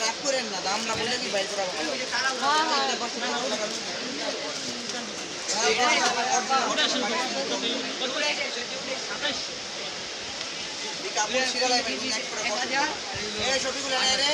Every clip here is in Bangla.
রাগ করেন না দাম না বলে কি বাইর করা ভালো এই কাপড় ছিঁড়ে লাগবে, তুমি এক করে করো। এই সবজিগুলো এনে রে।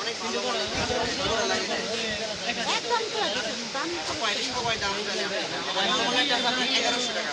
অনেক ভালো বড় লাগে। পঁয়ত্রিশ টাকায় দাম মনে হয় দাম 1100 টাকা।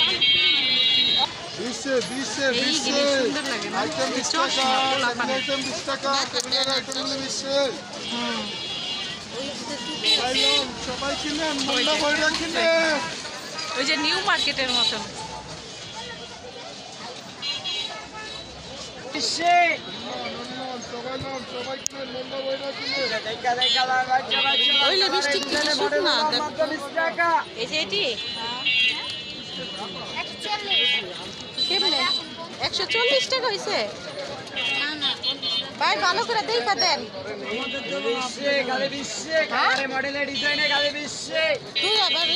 বিশ্বে বিশ্বে বিশ্বে আইটেম বিশ টাকা আইটেম বিশ টাকা আইটেম বিশ্বে সবাই কিনেন মোল্লা বইরা কিনেন। ওই যে নিউ মার্কেটের মতন। ওই লিপস্টিক এই যে এটি। কেমনে? একশো চল্লিশ টাকা হয়েছে ভাই ভালো করে দেখা দেন। হ্যাঁ? তুই আবার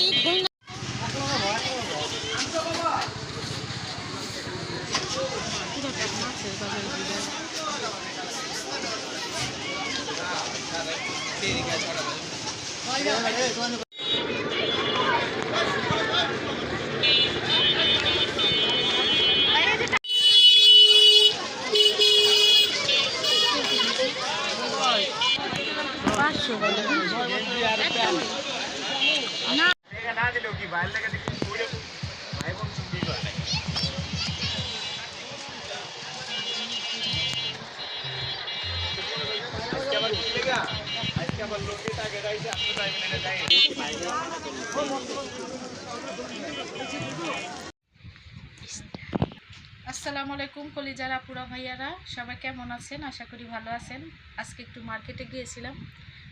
আসসালামু আলাইকুম, কলিজার ভাইয়ারা। সবাই কেমন আছেন? আশা করি ভালো আছেন। আজকে একটু মার্কেটে গিয়েছিলাম।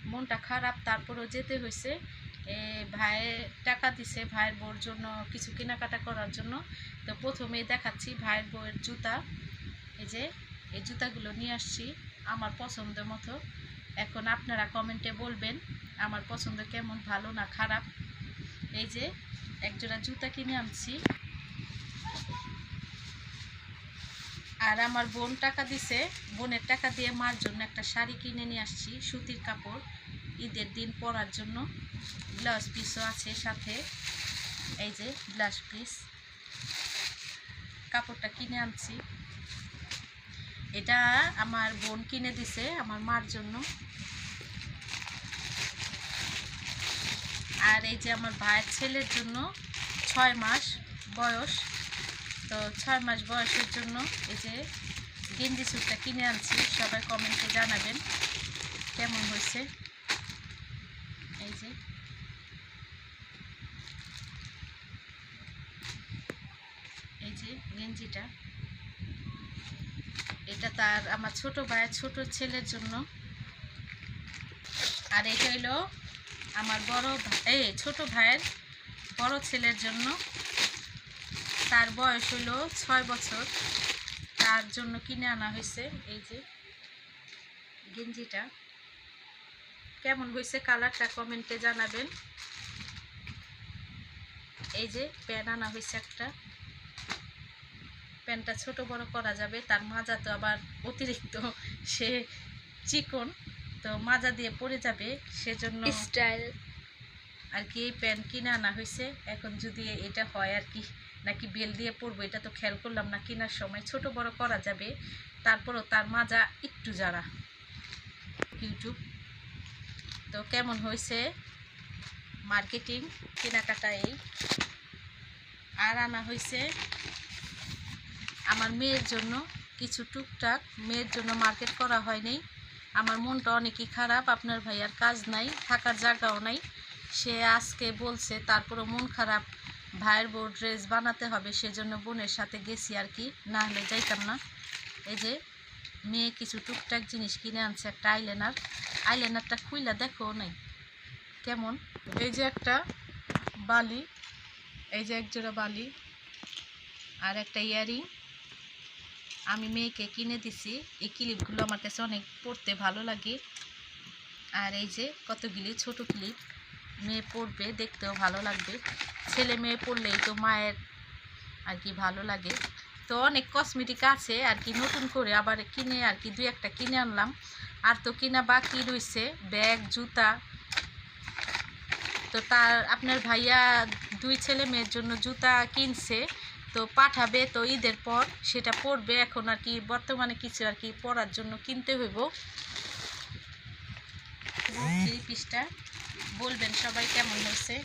মনটা খারাপ তারপরও যেতে হয়েছে এ, ভাইয়ের টাকা দিছে ভাইয়ের বউর জন্য কিছু কেনাকাটা করার জন্য। তো প্রথমেই দেখাচ্ছি ভাইয়ের বউয়ের জুতা। এই যে এই জুতাগুলো নিয়ে আসছি আমার পছন্দ মতো। এখন আপনারা কমেন্টে বলবেন আমার পছন্দ কেমন ভালো না খারাপ? এই যে একজোড়া জুতা কিনে আনছি। আর আমার বোন টাকা দিছে। বোনের টাকা দিয়ে মার জন্য একটা শাড়ি কিনে নিয়ে আসছি, সুতির কাপড়, ঈদের দিন পরার জন্য। ব্লাউজ পিসও আছে সাথে। এই যে ব্লাউজ পিস কাপড়টা কিনে আনছি। এটা আমার বোন কিনে দিছে আমার মার জন্য। আর এই যে আমার ভাইয়ের ছেলের জন্য ছয় মাস বয়স। তো ছয় মাস বয়সের জন্য এই যে গেঞ্জি স্যুটটা কিনে আনছি, সবাই কমেন্টে জানাবেন কেমন হয়েছে। এই যে। এই যে গেঞ্জিটা। এটা তার আমার ছোট ভাইয়ের ছোট ছেলের জন্য। আর এটা হইল আমার বড় এই ছোট ভাইয়ের বড় ছেলের জন্য। তার বয়স হলো ছয় বছর। তার জন্য কিনে আনা হয়েছে এই যে গেঞ্জিটা। কেমন হয়েছে কালারটা কমেন্টে জানাবেন। এই যে প্যান্ট আনা হয়েছে একটা। প্যান্টটা ছোট বড় করা যাবে তার মাজা তো আবার অতিরিক্ত সে চিকন তো মাজা দিয়ে পড়ে যাবে সেজন্য স্টাইল। আর কি এই প্যান্ট কিনে আনা হয়েছে। এখন যদি এটা হয় আর কি নাকি বেল দিয়ে পরবো এটা তো খেয়াল করলাম না, কেনার সময়। ছোট বড় করা যাবে, তারপরও তার মাজা একটু যারা। ইউটিউব তো কেমন হয়েছে মার্কেটিং, কেনাকাটা এই? আর আনা হয়েছে আমার মেয়ের জন্য কিছু টুকটাক। মেয়ের জন্য মার্কেট করা হয়নি। আমার মনটা অনেকই খারাপ, আপনার ভাইয়ার কাজ নাই, থাকার জায়গাও নাই। সে আজকে বলছে, তারপরও মন খারাপ। ভাইয়ের বউ ড্রেস বানাতে হবে, সেজন্য বোনের সাথে গেছি আর কি। না হলে যাইতাম না। এই যে মেয়ে কিছু টুকটাক জিনিস কিনে আনছে, একটা আইলেনার আইলেনারটা খুইলা দেখো নাই? কেমন? এই যে একটা বালি, এই যে একজোড়া বালি আর একটা ইয়ারিং। আমি মেয়েকে কিনে দিছি। এই ক্লিপগুলো আমার কাছে অনেক পড়তে ভালো লাগে। আর এই যে কতগুলি? ছোট ক্লিপ। মেয়ে পড়বে, দেখতেও ভালো লাগবে। ছেলে মেয়ে পড়লেই তো মায়ের আর কি ভালো লাগে। তো অনেক কসমেটিক আছে আর কি, নতুন করে আবার কিনে আর কি, দুই একটা কিনে আনলাম। আর তো কিনা বাকি রয়েছে ব্যাগ, জুতা। তো তার, আপনার ভাইয়া দুই ছেলে মেয়ের জন্য জুতা কিনছে। তো পাঠাবে তো ঈদের পর, সেটা পরবে এখন আর কি বর্তমানে কিছু আর কি পরার জন্য কিনতে হইব। থ্রি পিসটা বলবেন সবাই কেমন হয়েছে?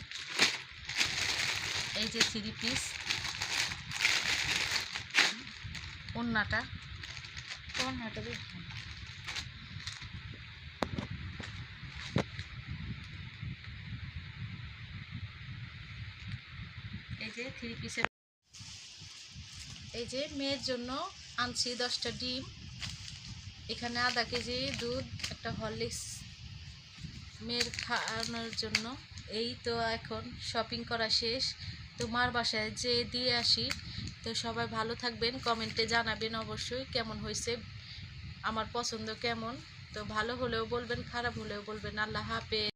এই যে থ্রি পিস ওন্নাটা। ওন্নাটা এই যে থ্রি পিসের এই যে মেয়ের জন্য আনছি দশটা ডিম। এখানে আধা কেজি দুধ একটা হরলিক্স। মেয়ের খাওয়ানোর জন্য। এই তো এখন শপিং করা শেষ। তো মার বাসায় যে দিয়ে আসি, তো সবাই ভালো থাকবেন। কমেন্টে জানাবেন অবশ্যই কেমন হয়েছে, আমার পছন্দ কেমন। তো ভালো হলেও বলবেন, খারাপ হলেও বলবেন। আল্লাহ হাফেজ।